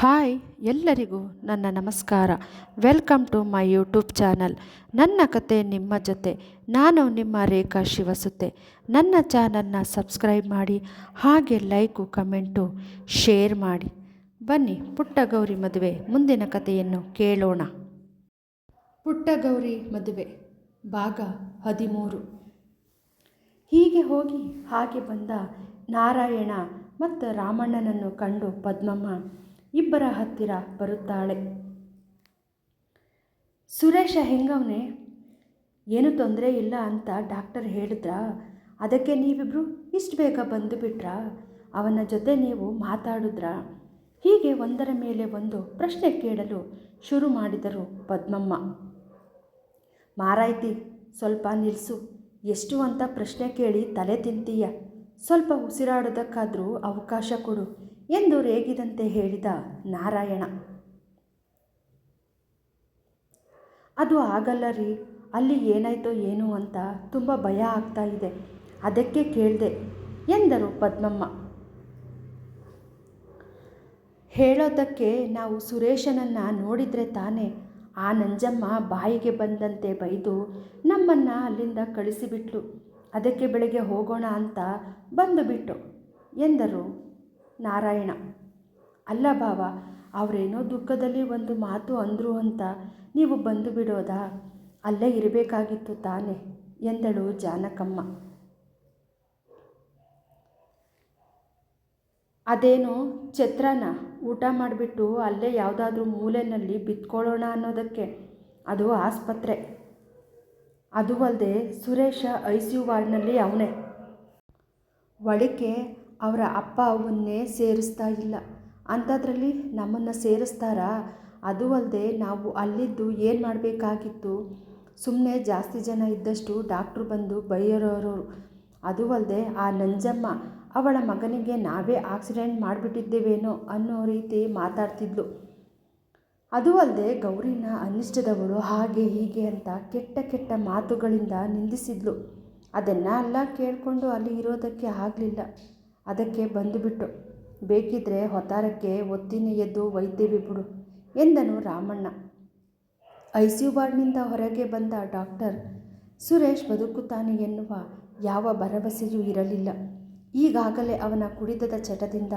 Hi ಎಲ್ಲರಿಗೂ ನನ್ನ ನಮಸ್ಕಾರ. Welcome to my YouTube channel ನನ್ನ ಕತೆ ನಿಮ್ಮ ಜೊತೆ. ನಾನು ನಿಮ್ಮ ರೇಖಾ ಶಿವಸುತ್ತೆ ನನ್ನ ಚಾನಲ್ನ ಸಬ್ಸ್ಕ್ರೈಬ್ ಮಾಡಿ, ಹಾಗೆ ಲೈಕು ಕಮೆಂಟು ಶೇರ್ ಮಾಡಿ. ಬನ್ನಿ ಪುಟ್ಟ ಗೌರಿ ಮದುವೆ. ಮುಂದಿನ ಕಥೆಯನ್ನು ಕೇಳೋಣ. ಪುಟ್ಟ ಗೌರಿ ಮದುವೆ, ಭಾಗ ಹದಿಮೂರು. ಹೀಗೆ ಹೋಗಿ ಹಾಗೆ ಬಂದ ನಾರಾಯಣ ಮತ್ತು ರಾಮಣ್ಣನನ್ನು ಕಂಡು ಪದ್ಮಮ್ಮ ಇಬ್ಬರ ಹತ್ತಿರ ಬರುತ್ತಾಳೆ. ಸುರೇಶ ಹೆಂಗವನೇ, ಏನು ತೊಂದರೆ ಇಲ್ಲ ಅಂತ ಡಾಕ್ಟರ್ ಹೇಳಿದ್ರಾ? ಅದಕ್ಕೆ ನೀವಿಬ್ಬರು ಇಷ್ಟು ಬೇಗ ಬಂದುಬಿಟ್ರಾ ಅವನ ಜೊತೆ ನೀವು ಮಾತಾಡಿದ್ರಾ? ಹೀಗೆ ಒಂದರ ಮೇಲೆ ಒಂದು ಪ್ರಶ್ನೆ ಕೇಳಲು ಶುರು ಮಾಡಿದರು ಪದ್ಮಮ್ಮ. ಮಾರಾಯ್ತಿ, ಸ್ವಲ್ಪ ನಿಲ್ಲಿಸು ಎಷ್ಟು ಅಂತ ಪ್ರಶ್ನೆ ಕೇಳಿ ತಲೆ ತಿಂತೀಯ. ಸ್ವಲ್ಪ ಉಸಿರಾಡೋದಕ್ಕಾದರೂ ಅವಕಾಶ ಕೊಡು. ಎಂದು ರೇಗಿದಂತೆ ಹೇಳಿದ ನಾರಾಯಣ. ಅದು ಆಗಲ್ಲ ರೀ, ಅಲ್ಲಿ ಏನಾಯ್ತೋ ಏನು ಅಂತ ತುಂಬ ಭಯ ಆಗ್ತಾ ಇದೆ. ಅದಕ್ಕೆ ಕೇಳಿದೆ, ಎಂದರು ಪದ್ಮಮ್ಮ. ಹೇಳೋದಕ್ಕೆ ನಾವು ಸುರೇಶನನ್ನು ನೋಡಿದರೆ ತಾನೇ ಆ ನಂಜಮ್ಮ ಬಾಯಿಗೆ ಬಂದಂತೆ ಬೈದು ನಮ್ಮನ್ನು ಅಲ್ಲಿಂದ ಕಳಿಸಿಬಿಟ್ಲು. ಅದಕ್ಕೆ ಬೆಳಗ್ಗೆ ಹೋಗೋಣ ಅಂತ ಬಂದುಬಿಟ್ಟು, ಎಂದರು ನಾರಾಯಣ. ಅಲ್ಲ ಬಾವ, ಅವರೇನೋ ದುಃಖದಲ್ಲಿ ಒಂದು ಮಾತು ಅಂದರು ಅಂತ ನೀವು ಬಂದು ಬಿಡೋದಾ? ಅಲ್ಲೇ ಇರಬೇಕಾಗಿತ್ತು ತಾನೆ, ಎಂದಳು ಜಾನಕಮ್ಮ. ಅದೇನು ಛತ್ರನ ಊಟ ಮಾಡಿಬಿಟ್ಟು ಅಲ್ಲೇ ಯಾವುದಾದ್ರೂ ಮೂಲೆಯಲ್ಲಿ ಬಿತ್ಕೊಳ್ಳೋಣ ಅನ್ನೋದಕ್ಕೆ? ಅದು ಆಸ್ಪತ್ರೆ. ಅದು ಅಲ್ಲದೆ ಸುರೇಶ ಐ ಸಿ ಯು ವಾರ್ಡ್ನಲ್ಲಿ ಅವನೇ. ಒಳಕ್ಕೆ ಅವರ ಅಪ್ಪ ಅವನ್ನೇ ಸೇರಿಸ್ತಾ ಇಲ್ಲ. ಅಂಥದ್ರಲ್ಲಿ ನಮ್ಮನ್ನು ಸೇರಿಸ್ತಾರಾ? ಅದು ಅಲ್ಲದೆ ನಾವು ಅಲ್ಲಿದ್ದು ಏನು ಮಾಡಬೇಕಾಗಿತ್ತು? ಸುಮ್ಮನೆ ಜಾಸ್ತಿ ಜನ ಇದ್ದಷ್ಟು ಡಾಕ್ಟ್ರು ಬಂದು ಬೈಯೋರೋರು ಅದು ಅಲ್ಲದೆ ಆ ನಂಜಮ್ಮ, ಅವಳ ಮಗನಿಗೆ ನಾವೇ ಆಕ್ಸಿಡೆಂಟ್ ಮಾಡಿಬಿಟ್ಟಿದ್ದೇವೇನೋ ಅನ್ನೋ ರೀತಿ ಮಾತಾಡ್ತಿದ್ಲು. ಅದು ಅಲ್ಲದೆ ಗೌರಿನ ಅನಿಷ್ಟದವಳು ಹಾಗೆ ಹೀಗೆ ಅಂತ ಕೆಟ್ಟ ಕೆಟ್ಟ ಮಾತುಗಳಿಂದ ನಿಂದಿಸಿದ್ಲು. ಅದನ್ನು ಅಲ್ಲ ಕೇಳಿಕೊಂಡು ಅಲ್ಲಿ ಇರೋದಕ್ಕೆ ಆಗಲಿಲ್ಲ. ಅದಕ್ಕೆ ಬಂದುಬಿಟ್ಟು, ಬೇಕಿದ್ರೆ ಹೊತ್ತಾರಕ್ಕೆ ಒತ್ತಿನ ಎದ್ದು ವೈದ್ಯವಿ ಬಿಡು ಎಂದನು ರಾಮಣ್ಣ. ಐ ಸಿ ಯು ವಾರ್ಡ್ನಿಂದ ಹೊರಗೆ ಬಂದ ಡಾಕ್ಟರ್ ಸುರೇಶ್ ಬದುಕುತ್ತಾನೆ ಎನ್ನುವ ಯಾವ ಭರವಸೆಯೂ ಇರಲಿಲ್ಲ. ಈಗಾಗಲೇ ಅವನ ಕುಡಿತದ ಚಟದಿಂದ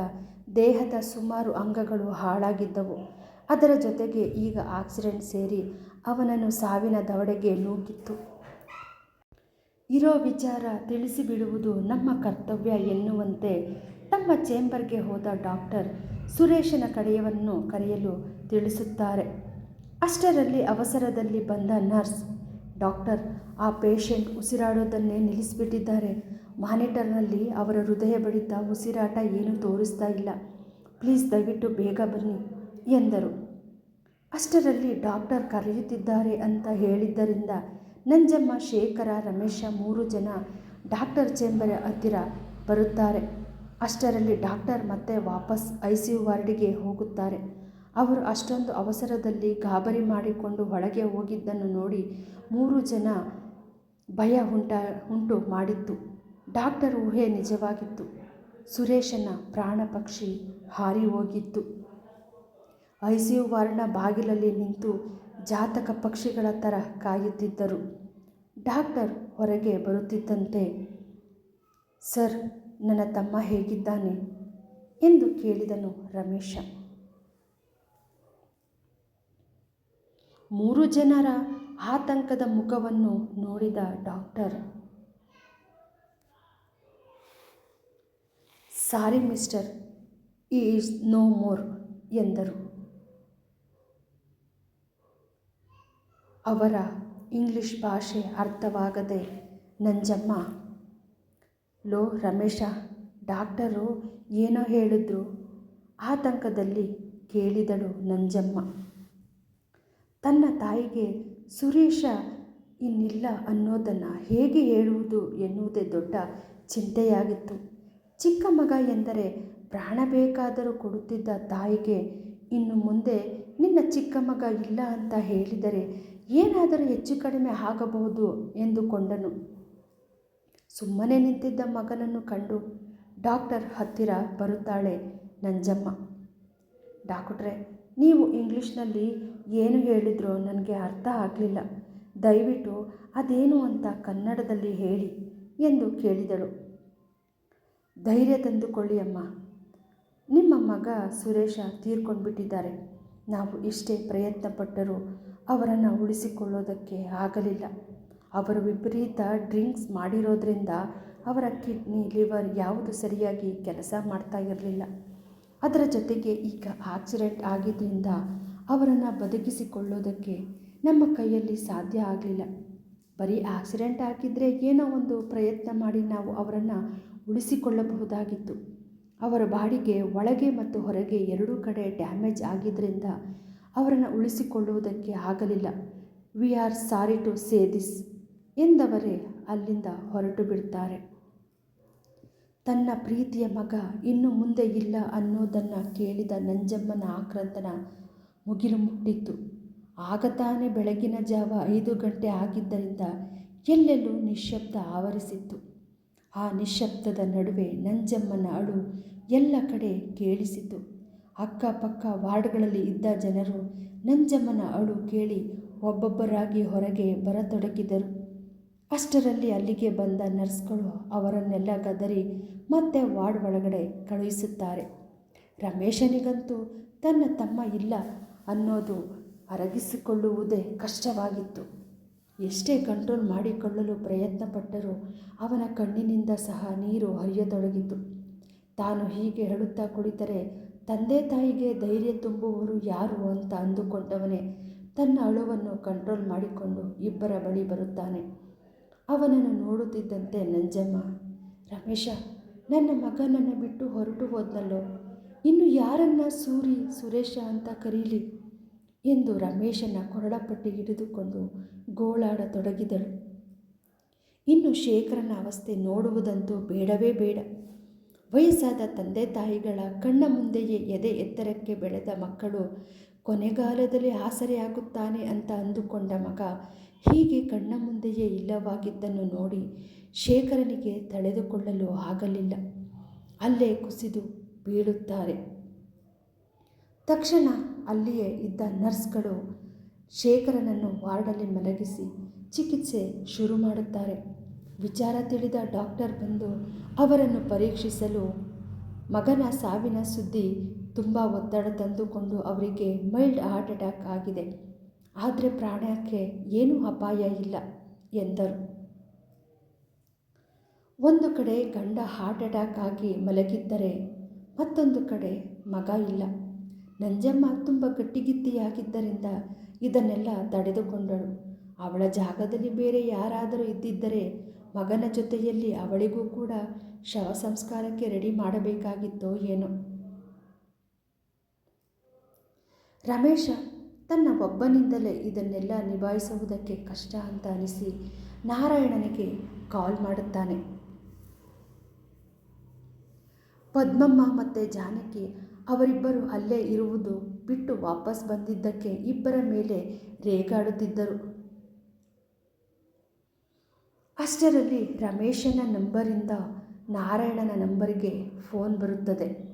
ದೇಹದ ಸುಮಾರು ಅಂಗಗಳು ಹಾಳಾಗಿದ್ದವು. ಅದರ ಜೊತೆಗೆ ಈಗ ಆಕ್ಸಿಡೆಂಟ್ ಸೇರಿ ಅವನನ್ನು ಸಾವಿನ ದವಡೆಗೆ ನೂಕಿತ್ತು ಇರೋ ವಿಚಾರ ತಿಳಿಸಿಬಿಡುವುದು ನಮ್ಮ ಕರ್ತವ್ಯ ಎನ್ನುವಂತೆ ತಮ್ಮ ಚೇಂಬರ್ಗೆ ಹೋದ ಡಾಕ್ಟರ್ ಸುರೇಶನ ಕಡೆಯವನ್ನು ಕರೆಯಲು ತಿಳಿಸುತ್ತಾರೆ. ಅಷ್ಟರಲ್ಲಿ ಅವಸರದಲ್ಲಿ ಬಂದ ನರ್ಸ್, ಡಾಕ್ಟರ್, ಆ ಪೇಷಂಟ್ ಉಸಿರಾಡೋದನ್ನೇ ನಿಲ್ಲಿಸಿಬಿಟ್ಟಿದ್ದಾರೆ. ಮಾನಿಟರ್ನಲ್ಲಿ ಅವರ ಹೃದಯ ಬಡಿತ ಉಸಿರಾಟ ಏನೂ ತೋರಿಸ್ತಾ ಇಲ್ಲ. ಪ್ಲೀಸ್ ದಯವಿಟ್ಟು ಬೇಗ ಬನ್ನಿ ಎಂದರು. ಅಷ್ಟರಲ್ಲಿ ಡಾಕ್ಟರ್ ಕರೆಯುತ್ತಿದ್ದಾರೆ ಅಂತ ಹೇಳಿದ್ದರಿಂದ ನಂಜಮ್ಮ ಶೇಖರ ರಮೇಶ ಮೂರು ಜನ ಡಾಕ್ಟರ್ ಚೇಂಬರ್ ಹತ್ತಿರ ಬರುತ್ತಾರೆ. ಅಷ್ಟರಲ್ಲಿ ಡಾಕ್ಟರ್ ಮತ್ತೆ ವಾಪಸ್ ಐ ಸಿ ಯು ವಾರ್ಡಿಗೆ ಹೋಗುತ್ತಾರೆ. ಅವರು ಅಷ್ಟೊಂದು ಅವಸರದಲ್ಲಿ ಗಾಬರಿ ಮಾಡಿಕೊಂಡು ಒಳಗೆ ಹೋಗಿದ್ದನ್ನು ನೋಡಿ ಮೂರು ಜನ ಭಯ ಉಂಟ, ಉಂಟು ಮಾಡಿತ್ತು. ಡಾಕ್ಟರ್ ಊಹೆ ನಿಜವಾಗಿತ್ತು. ಸುರೇಶನ ಪ್ರಾಣ ಪಕ್ಷಿ ಹಾರಿ ಹೋಗಿತ್ತು. ಐ ಸಿ ಯು ವಾರ್ಡ್ನ ಬಾಗಿಲಲ್ಲಿ ನಿಂತು ಜಾತಕ ಪಕ್ಷಿಗಳ ಥರ ಕಾಯುತ್ತಿದ್ದರು. ಡಾಕ್ಟರ್ ಹೊರಗೆ ಬರುತ್ತಿದ್ದಂತೆ, ಸರ್, ನನ್ನ ತಮ್ಮ ಹೇಗಿದ್ದಾನೆ? ಎಂದು ಕೇಳಿದನು ರಮೇಶ. ಮೂರು ಜನರ ಆತಂಕದ ಮುಖವನ್ನು ನೋಡಿದ doctor, sorry mister, is no more, ಎಂದರು. ಅವರ ಇಂಗ್ಲಿಷ್ ಭಾಷೆ ಅರ್ಥವಾಗದೆ ನಂಜಮ್ಮ. ಲೋ ರಮೇಶ, ಡಾಕ್ಟರು ಏನೋ ಹೇಳಿದ್ರು. ಆತಂಕದಲ್ಲಿ ಕೇಳಿದಳು ನಂಜಮ್ಮ. ತನ್ನ ತಾಯಿಗೆ, ಸುರೇಶ ಇನ್ನಿಲ್ಲ ಅನ್ನೋದನ್ನು ಹೇಗೆ ಹೇಳುವುದು ಎನ್ನುವುದೇ ದೊಡ್ಡ ಚಿಂತೆಯಾಗಿತ್ತು. ಚಿಕ್ಕ ಮಗ ಎಂದರೆ ಪ್ರಾಣ ಬೇಕಾದರೂ ಕೊಡುತ್ತಿದ್ದ ತಾಯಿಗೆ ಇನ್ನು ಮುಂದೆ ನಿನ್ನ ಚಿಕ್ಕ ಮಗ ಇಲ್ಲ ಅಂತ ಹೇಳಿದರೆ ಏನಾದರೂ ಹೆಚ್ಚು ಕಡಿಮೆ ಆಗಬಹುದು ಎಂದುಕೊಂಡನು. ಸುಮ್ಮನೆ ನಿಂತಿದ್ದ ಮಗನನ್ನು ಕಂಡು ಡಾಕ್ಟರ್ ಹತ್ತಿರ ಬರುತ್ತಾಳೆ ನಂಜಮ್ಮ. ಡಾಕ್ಟ್ರೆ, ನೀವು ಇಂಗ್ಲೀಷ್ನಲ್ಲಿ ಏನು ಹೇಳಿದ್ರೋ ನನಗೆ ಅರ್ಥ ಆಗಲಿಲ್ಲ. ದಯವಿಟ್ಟು ಅದೇನು ಅಂತ ಕನ್ನಡದಲ್ಲಿ ಹೇಳಿ ಎಂದು ಕೇಳಿದಳು. ಧೈರ್ಯ ತಂದುಕೊಳ್ಳಿ ಅಮ್ಮ. ನಿಮ್ಮ ಮಗ ಸುರೇಶ ತೀರ್ಕೊಂಡ್ಬಿಟ್ಟಿದ್ದಾರೆ. ನಾವು ಎಷ್ಟೇ ಪ್ರಯತ್ನ ಪಟ್ಟರೂ ಅವರನ್ನು ಉಳಿಸಿಕೊಳ್ಳೋದಕ್ಕೆ ಆಗಲಿಲ್ಲ. ಅವರು ವಿಪರೀತ ಡ್ರಿಂಕ್ಸ್ ಮಾಡಿರೋದ್ರಿಂದ ಅವರ ಕಿಡ್ನಿ, ಲಿವರ್ ಯಾವುದು ಸರಿಯಾಗಿ ಕೆಲಸ ಮಾಡ್ತಾ ಇರಲಿಲ್ಲ. ಅದರ ಜೊತೆಗೆ ಈಗ ಆಕ್ಸಿಡೆಂಟ್ ಆಗಿದ್ದರಿಂದ ಅವರನ್ನು ಬದುಕಿಸಿಕೊಳ್ಳೋದಕ್ಕೆ ನಮ್ಮ ಕೈಯಲ್ಲಿ ಸಾಧ್ಯ ಆಗಲಿಲ್ಲ. ಬರೀ ಆಕ್ಸಿಡೆಂಟ್ ಆಗಿದ್ದರೆ ಏನೋ ಒಂದು ಪ್ರಯತ್ನ ಮಾಡಿ ನಾವು ಅವರನ್ನು ಉಳಿಸಿಕೊಳ್ಳಬಹುದಾಗಿತ್ತು. ಅವರ ಬಾಡಿಗೆ ಒಳಗೆ ಮತ್ತು ಹೊರಗೆ ಎರಡೂ ಕಡೆ ಡ್ಯಾಮೇಜ್ ಆಗಿದ್ದರಿಂದ ಅವರನ್ನು ಉಳಿಸಿಕೊಳ್ಳುವುದಕ್ಕೆ ಆಗಲಿಲ್ಲ. We are sorry to say this ಎಂದವರೇ ಅಲ್ಲಿಂದ ಹೊರಟು ಬಿಡ್ತಾರೆ ತನ್ನ ಪ್ರೀತಿಯ ಮಗ ಇನ್ನು ಮುಂದೆ ಇಲ್ಲ ಅನ್ನೋದನ್ನು ಕೇಳಿದ ನಂಜಮ್ಮನ ಆಕ್ರಂತನ ಮುಗಿಲು ಮುಟ್ಟಿತ್ತು ಆಗ ತಾನೇ ಬೆಳಗಿನ ಜಾವ ಐದು ಗಂಟೆ ಆಗಿದ್ದರಿಂದ ಎಲ್ಲೆಲ್ಲೂ ನಿಶ್ಶಬ್ದ ಆವರಿಸಿತ್ತು. ಆ ನಿಶ್ಶಬ್ದದ ನಡುವೆ ನಂಜಮ್ಮನ ಅಳು ಎಲ್ಲ ಕಡೆ ಕೇಳಿಸಿತು. ಅಕ್ಕಪಕ್ಕ ವಾರ್ಡ್ಗಳಲ್ಲಿ ಇದ್ದ ಜನರು, ನಂಜಮ್ಮನ ಅಳು ಕೇಳಿ ಒಬ್ಬೊಬ್ಬರಾಗಿ ಹೊರಗೆ ಬರತೊಡಗಿದರು. ಅಷ್ಟರಲ್ಲಿ ಅಲ್ಲಿಗೆ ಬಂದ ನರ್ಸ್ಗಳು ಅವರನ್ನೆಲ್ಲ ಗದರಿ ಮತ್ತೆ ವಾರ್ಡ್ ಒಳಗಡೆ ಕಳುಹಿಸುತ್ತಾರೆ. ರಮೇಶನಿಗಂತೂ ತನ್ನ ತಮ್ಮ ಇಲ್ಲ ಅನ್ನೋದು ಅರಗಿಸಿಕೊಳ್ಳುವುದೇ ಕಷ್ಟವಾಗಿತ್ತು. ಎಷ್ಟೇ ಕಂಟ್ರೋಲ್ ಮಾಡಿಕೊಳ್ಳಲು ಪ್ರಯತ್ನಪಟ್ಟರೂ ಅವನ ಕಣ್ಣಿನಿಂದ ಸಹ ನೀರು ಹರಿಯತೊಡಗಿತು. ತಾನು ಹೀಗೆ ಹೇಳುತ್ತಾ ಕುಳಿತರೆ ತಂದೆ ತಾಯಿಗೆ ಧೈರ್ಯ ತುಂಬುವವರು ಯಾರು ಅಂತ ಅಂದುಕೊಂಡವನೇ ತನ್ನ ಅಳುವನ್ನು ಕಂಟ್ರೋಲ್ ಮಾಡಿಕೊಂಡು ಇಬ್ಬರ ಬಳಿ ಬರುತ್ತಾನೆ. ಅವನನ್ನು ನೋಡುತ್ತಿದ್ದಂತೆ ನಂಜಮ್ಮ, ರಮೇಶ, ನನ್ನ ಮಗನನ್ನು ಬಿಟ್ಟು ಹೊರಟು ಹೋದ್ನಲ್ಲೋ? ಇನ್ನು ಯಾರನ್ನ ಸೂರಿ, ಸುರೇಶ ಅಂತ ಕರೀಲಿ? ಎಂದು ರಮೇಶನ ಕೊರಳಪಟ್ಟಿ ಹಿಡಿದುಕೊಂಡು ಗೋಳಾಡತೊಡಗಿದಳು. ಇನ್ನು ಶೇಖರನ ಅವಸ್ಥೆ ನೋಡುವುದಂತೂ ಬೇಡವೇ ಬೇಡ. ವಯಸ್ಸಾದ ತಂದೆ ತಾಯಿಗಳ ಕಣ್ಣ ಮುಂದೆಯೇ ಎದೆ ಎತ್ತರಕ್ಕೆ ಬೆಳೆದ ಮಕ್ಕಳು, ಕೊನೆಗಾಲದಲ್ಲಿ ಆಸರೆಯಾಗುತ್ತಾನೆ ಅಂತ ಅಂದುಕೊಂಡ ಮಗ ಹೀಗೆ ಕಣ್ಣ ಮುಂದೆಯೇ ಇಲ್ಲವಾಗಿದ್ದನ್ನು ನೋಡಿ ಶೇಖರನಿಗೆ ತಡೆದುಕೊಳ್ಳಲು ಆಗಲಿಲ್ಲ. ಅಲ್ಲೇ ಕುಸಿದು ಬೀಳುತ್ತಾರೆ. ತಕ್ಷಣ ಅಲ್ಲಿಯೇ ಇದ್ದ ನರ್ಸ್ಗಳು ಶೇಖರನನ್ನು ವಾರ್ಡಲ್ಲಿ ಮಲಗಿಸಿ ಚಿಕಿತ್ಸೆ ಶುರು ಮಾಡುತ್ತಾರೆ. ವಿಚಾರ ತಿಳಿದ ಡಾಕ್ಟರ್ ಬಂದು ಅವರನ್ನು ಪರೀಕ್ಷಿಸಲು ಮಗನ ಸಾವಿನ ಸುದ್ದಿ ತುಂಬ ಒತ್ತಡ ತಂದುಕೊಂಡು ಅವರಿಗೆ ಮೈಲ್ಡ್ ಹಾರ್ಟ್ ಅಟ್ಯಾಕ್ ಆಗಿದೆ. ಆದರೆ ಪ್ರಾಣಕ್ಕೆ ಏನೂ ಅಪಾಯ ಇಲ್ಲ ಎಂದರು. ಒಂದು ಕಡೆ ಗಂಡ ಹಾರ್ಟ್ ಅಟ್ಯಾಕ್ ಆಗಿ ಮಲಗಿದ್ದರೆ ಮತ್ತೊಂದು ಕಡೆ ಮಗ ಇಲ್ಲ. ನಂಜಮ್ಮ ತುಂಬ ಗಟ್ಟಿಗಿತ್ತಿಯಾಗಿದ್ದರಿಂದ ಇದನ್ನೆಲ್ಲ ತಡೆದುಕೊಂಡಳು. ಅವಳ ಜಾಗದಲ್ಲಿ ಬೇರೆ ಯಾರಾದರೂ ಇದ್ದಿದ್ದರೆ ಮಗನ ಜೊತೆಯಲ್ಲಿ ಅವಳಿಗೂ ಕೂಡ ಶವ ಸಂಸ್ಕಾರಕ್ಕೆ ರೆಡಿ ಮಾಡಬೇಕಾಗಿತ್ತೋ ಏನೋ. ರಮೇಶ ತನ್ನ ಒಬ್ಬನಿಂದಲೇ ಇದನ್ನೆಲ್ಲ ನಿಭಾಯಿಸುವುದಕ್ಕೆ ಕಷ್ಟ ಅಂತ ಅನಿಸಿ ನಾರಾಯಣನಿಗೆ ಕಾಲ್ ಮಾಡುತ್ತಾನೆ. ಪದ್ಮಮ್ಮ ಮತ್ತು ಜಾನಕಿ ಅವರಿಬ್ಬರು ಅಲ್ಲೇ ಇರುವುದು ಬಿಟ್ಟು ವಾಪಸ್ ಬಂದಿದ್ದಕ್ಕೆ ಇಬ್ಬರ ಮೇಲೆ ರೇಗಾಡುತ್ತಿದ್ದರು. ಅಷ್ಟರಲ್ಲಿ ರಮೇಶನ ನಂಬರಿಂದ ನಾರಾಯಣನ ನಂಬರಿಗೆ ಫೋನ್ ಬರುತ್ತದೆ.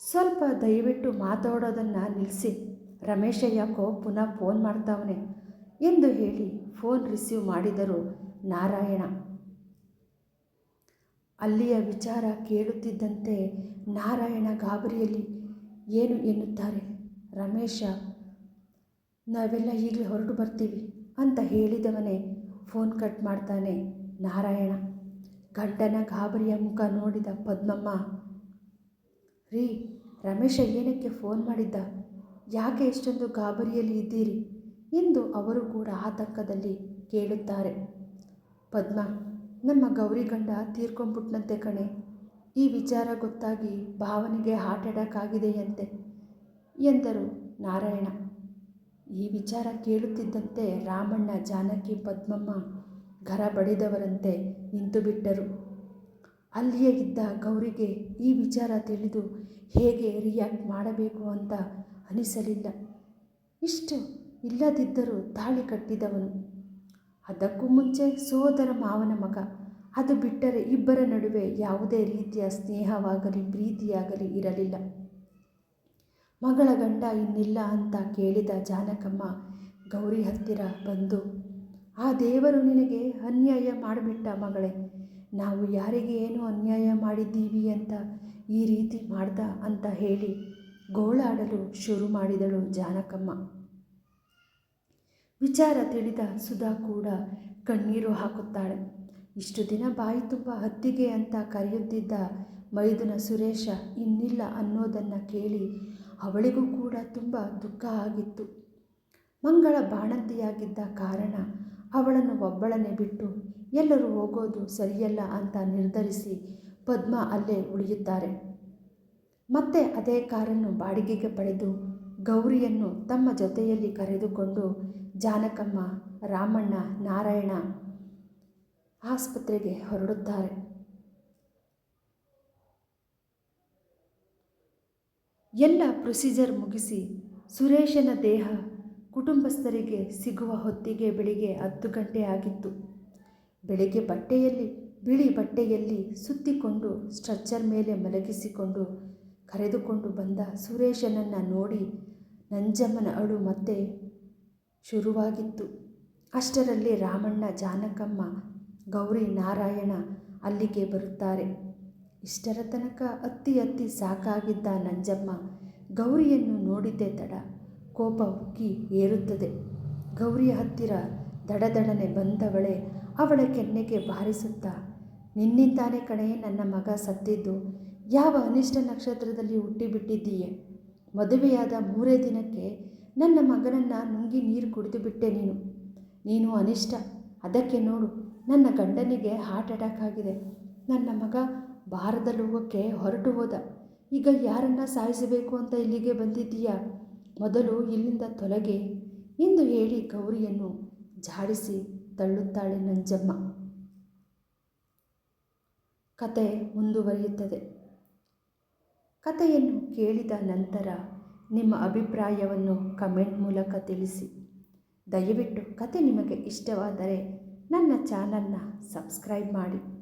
ಸ್ವಲ್ಪ ದಯವಿಟ್ಟು ಮಾತಾಡೋದನ್ನು ನಿಲ್ಲಿಸಿ ರಮೇಶ ಯಾಕೋ ಪುನಃ ಫೋನ್ ಮಾಡ್ತಾವನೆ ಎಂದು ಹೇಳಿ ಫೋನ್ ರಿಸೀವ್ ಮಾಡಿದರು ನಾರಾಯಣ. ಅಲ್ಲಿಯ ವಿಚಾರ ಕೇಳುತ್ತಿದ್ದಂತೆ ನಾರಾಯಣ ಗಾಬರಿಯಲ್ಲಿ, ಏನು ಎನ್ನುತ್ತಾರೆ ರಮೇಶ? ನಾವೆಲ್ಲ ಈಗಲೇ ಹೊರಟು ಬರ್ತೀವಿ. ಅಂತ ಹೇಳಿದವನೇ ಫೋನ್ ಕಟ್ ಮಾಡ್ತಾನೆ ನಾರಾಯಣ. ಗಂಡನ ಗಾಬರಿಯ ಮುಖ ನೋಡಿದ ಪದ್ಮಮ್ಮ, ರೀ, ರಮೇಶ ಏನಕ್ಕೆ ಫೋನ್ ಮಾಡಿದ್ದ? ಯಾಕೆ ಇಷ್ಟೊಂದು ಗಾಬರಿಯಲ್ಲಿ ಇದ್ದೀರಿ? ಎಂದು ಅವರು ಕೂಡ ಆತಂಕದಲ್ಲಿ ಕೇಳುತ್ತಾರೆ. ಪದ್ಮ, ನಮ್ಮ ಗೌರಿ ಗಂಡ ತೀರ್ಕೊಂಬಿಟ್ನಂತೆ ಕಣೆ. ಈ ವಿಚಾರ ಗೊತ್ತಾಗಿ ಭಾವನೆಗೆ ಹಾರ್ಟ್ ಅಟ್ಯಾಕ್ ಎಂದರು ನಾರಾಯಣ. ಈ ವಿಚಾರ ಕೇಳುತ್ತಿದ್ದಂತೆ ರಾಮಣ್ಣ ಜಾನಕಿ ಪದ್ಮಮ್ಮ ಗರ ಬಡಿದವರಂತೆ ನಿಂತುಬಿಟ್ಟರು ಅಲ್ಲಿಯೇ ಇದ್ದ ಗೌರಿಗೆ ಈ ವಿಚಾರ ತಿಳಿದು ಹೇಗೆ ರಿಯಾಕ್ಟ್ ಮಾಡಬೇಕು ಅಂತ ಅನಿಸಲಿಲ್ಲ. ಇಷ್ಟು ಇಲ್ಲದಿದ್ದರೂ ತಾಳಿ ಕಟ್ಟಿದವನು. ಅದಕ್ಕೂ ಮುಂಚೆ ಸೋದರ ಮಾವನ ಮಗ. ಅದು ಬಿಟ್ಟರೆ ಇಬ್ಬರ ನಡುವೆ ಯಾವುದೇ ರೀತಿಯ ಸ್ನೇಹವಾಗಲಿ, ಪ್ರೀತಿಯಾಗಲಿ ಇರಲಿಲ್ಲ. ಮಗಳ ಗಂಡ ಇನ್ನಿಲ್ಲ ಅಂತ ಕೇಳಿದ ಜಾನಕಮ್ಮ, ಗೌರಿ ಹತ್ತಿರ ಬಂದು, ಆ ದೇವರು ನಿನಗೆ ಅನ್ಯಾಯ ಮಾಡಿಬಿಟ್ಟ ಮಗಳೇ, ನಾವು ಯಾರಿಗೆ ಏನು ಅನ್ಯಾಯ ಮಾಡಿದ್ದೀವಿ ಅಂತ ಈ ರೀತಿ ಮಾಡ್ದ? ಅಂತ ಹೇಳಿ ಗೋಳಾಡಲು ಶುರು ಮಾಡಿದಳು ಜಾನಕಮ್ಮ. ವಿಚಾರ ತಿಳಿದ ಸುಧಾ ಕೂಡ ಕಣ್ಣೀರು ಹಾಕುತ್ತಾಳೆ. ಇಷ್ಟು ದಿನ ಬಾಯಿ ತುಂಬ ಹತ್ತಿಗೆ ಅಂತ ಕರೆಯುತ್ತಿದ್ದ ಮೈದುನ ಸುರೇಶ ಇನ್ನಿಲ್ಲ ಅನ್ನೋದನ್ನು ಕೇಳಿ ಅವಳಿಗೂ ಕೂಡ ತುಂಬ ದುಃಖ ಆಗಿತ್ತು. ಮಂಗಳ ಬಾಣಂತಿಯಾಗಿದ್ದ ಕಾರಣ ಅವಳನ್ನು ಒಬ್ಬಳನ್ನೇ ಬಿಟ್ಟು ಎಲ್ಲರೂ ಹೋಗೋದು ಸರಿಯಲ್ಲ ಅಂತ ನಿರ್ಧರಿಸಿ ಪದ್ಮ ಅಲ್ಲೇ ಉಳಿಯುತ್ತಾರೆ. ಮತ್ತೆ ಅದೇ ಕಾರನ್ನು ಬಾಡಿಗೆಗೆ ಪಡೆದು ಗೌರಿಯನ್ನು ತಮ್ಮ ಜೊತೆಯಲ್ಲಿ ಕರೆದುಕೊಂಡು ಜಾನಕಮ್ಮ, ರಾಮಣ್ಣ, ನಾರಾಯಣ ಆಸ್ಪತ್ರೆಗೆ ಹೊರಡುತ್ತಾರೆ. ಎಲ್ಲ ಪ್ರೊಸೀಜರ್ ಮುಗಿಸಿ ಸುರೇಶನ ದೇಹ ಕುಟುಂಬಸ್ಥರಿಗೆ ಸಿಗುವ ಹೊತ್ತಿಗೆ ಬೆಳಿಗ್ಗೆ ಹತ್ತು ಗಂಟೆ ಆಗಿತ್ತು. ಬೆಳಿಗ್ಗೆ ಬಟ್ಟೆಯಲ್ಲಿ, ಬಿಳಿ ಬಟ್ಟೆಯಲ್ಲಿ ಸುತ್ತಿಕೊಂಡು ಸ್ಟ್ರಚ್ಚರ್ ಮೇಲೆ ಮಲಗಿಸಿಕೊಂಡು ಕರೆದುಕೊಂಡು ಬಂದ ಸುರೇಶನನ್ನು ನೋಡಿ ನಂಜಮ್ಮನ ಅಳು ಮತ್ತೆ ಶುರುವಾಗಿತ್ತು. ಅಷ್ಟರಲ್ಲಿ ರಾಮಣ್ಣ, ಜಾನಕಮ್ಮ, ಗೌರಿ, ನಾರಾಯಣ ಅಲ್ಲಿಗೆ ಬರುತ್ತಾರೆ. ಇಷ್ಟರ ತನಕ ಅತ್ತಿ ಅತ್ತಿ ಸಾಕಾಗಿದ್ದ ನಂಜಮ್ಮ ಗೌರಿಯನ್ನು ನೋಡಿದ್ದೆ ತಡ. ಕೋಪ ಉಕ್ಕಿ ಏರುತ್ತದೆ. ಗೌರಿಯ ಹತ್ತಿರ ದಡದಡನೆ ಬಂದವಳೆ ಅವಳ ಕೆನ್ನೆಗೆ ಬಾರಿಸುತ್ತಾ, ನಿನ್ನಿಂದಾನೆ ಕಣೆ ನನ್ನ ಮಗ ಸತ್ತಿದ್ದು, ಯಾವ ಅನಿಷ್ಟ ನಕ್ಷತ್ರದಲ್ಲಿ ಹುಟ್ಟಿಬಿಟ್ಟಿದ್ದೀಯೆ? ಮದುವೆಯಾದ ಮೂರೇ ದಿನಕ್ಕೆ ನನ್ನ ಮಗನನ್ನು ನುಂಗಿ ನೀರು ಕುಡಿದು ಬಿಟ್ಟೆ ನೀನು. ನೀನು ಅನಿಷ್ಟ. ಅದಕ್ಕೆ ನೋಡು, ನನ್ನ ಗಂಡನಿಗೆ ಹಾರ್ಟ್ ಅಟ್ಯಾಕ್ ಆಗಿದೆ. ನನ್ನ ಮಗ ಭಾರದಲ್ಲಿ ಲೋಕಕ್ಕೆ ಹೊರಟು ಹೋದ. ಈಗ ಯಾರನ್ನ ಸಾಯಿಸಬೇಕು ಅಂತ ಇಲ್ಲಿಗೆ ಬಂದಿದ್ದೀಯಾ? ಮೊದಲು ಇಲ್ಲಿಂದ ತೊಲಗೆ ಎಂದು ಹೇಳಿ ಗೌರಿಯನ್ನು ಜಾಡಿಸಿ ತಳ್ಳುತ್ತಾಳೆ ನಂಜಮ್ಮ. ಕತೆ ಮುಂದುವರಿಯುತ್ತದೆ. ಕತೆಯನ್ನು ಕೇಳಿದ ನಂತರ ನಿಮ್ಮ ಅಭಿಪ್ರಾಯವನ್ನು ಕಮೆಂಟ್ ಮೂಲಕ ತಿಳಿಸಿ. ದಯವಿಟ್ಟು ಕತೆ ನಿಮಗೆ ಇಷ್ಟವಾದರೆ ನನ್ನ ಚಾನಲ್ನ ಸಬ್ಸ್ಕ್ರೈಬ್ ಮಾಡಿ.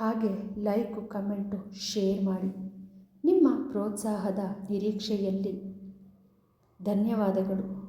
ಹಾಗೆ ಲೈಕು ಕಮೆಂಟು ಶೇರ್ ಮಾಡಿ. ನಿಮ್ಮ ಪ್ರೋತ್ಸಾಹದ ನಿರೀಕ್ಷೆಯಲ್ಲಿ ಧನ್ಯವಾದಗಳು.